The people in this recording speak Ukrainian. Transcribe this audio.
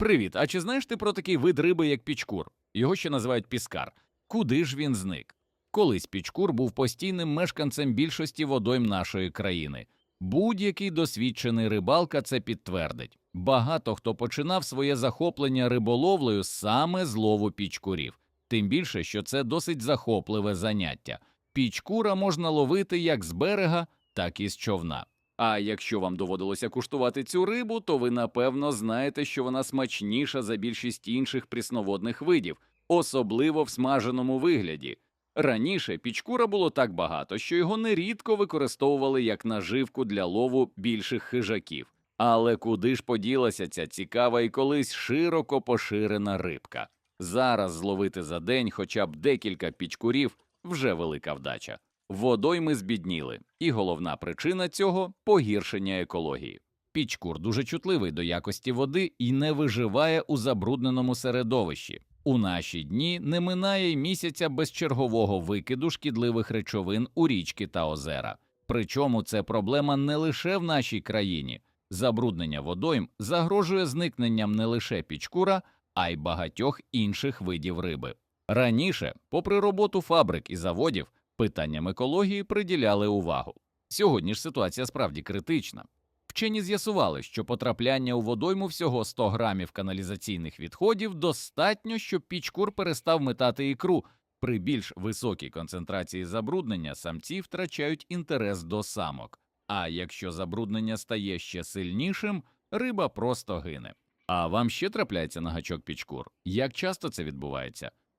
Привіт. А чи знаєш ти про такий вид риби, як пічкур? Його ще називають піскар. Куди ж він зник? Колись пічкур був постійним мешканцем більшості водойм нашої країни. Будь-який досвідчений рибалка це підтвердить. Багато хто починав своє захоплення риболовлею саме з лову пічкурів, тим більше, що це досить захопливе заняття. Пічкура можна ловити як з берега, так і з човна. А якщо вам доводилося куштувати цю рибу, то ви напевно знаєте, що вона смачніша за більшість інших прісноводних видів, особливо в смаженому вигляді. Раніше пічкура було так багато, що його нерідко використовували як наживку для лову більших хижаків. Але куди ж поділася ця цікава і колись широко поширена рибка? Зараз зловити за день хоча б декілька пічкурів вже велика вдача. Водойми збідніли, і головна причина цього погіршення екології. Пічкур дуже чутливий до якості води і не виживає у забрудненому середовищі. У наші дні не минає й місяця без чергового викиду шкідливих речовин у річки та озера. Причому це проблема не лише в нашій країні. Забруднення водойм загрожує зникненням не лише пічкура, а й багатьох інших видів риби. Раніше, попри роботу фабрик і заводів, питанням екології приділяли увагу. Сьогодні ж ситуація справді критична. Вчені з'ясували, що потрапляння у водойму всього 100 грамів каналізаційних відходів достатньо, щоб пічкур перестав метати ікру. При більш високій концентрації забруднення самці втрачають інтерес до самок. А якщо забруднення стає ще сильнішим, риба просто гине. А вам ще трапляється на гачок пічкур? Як часто це відбувається?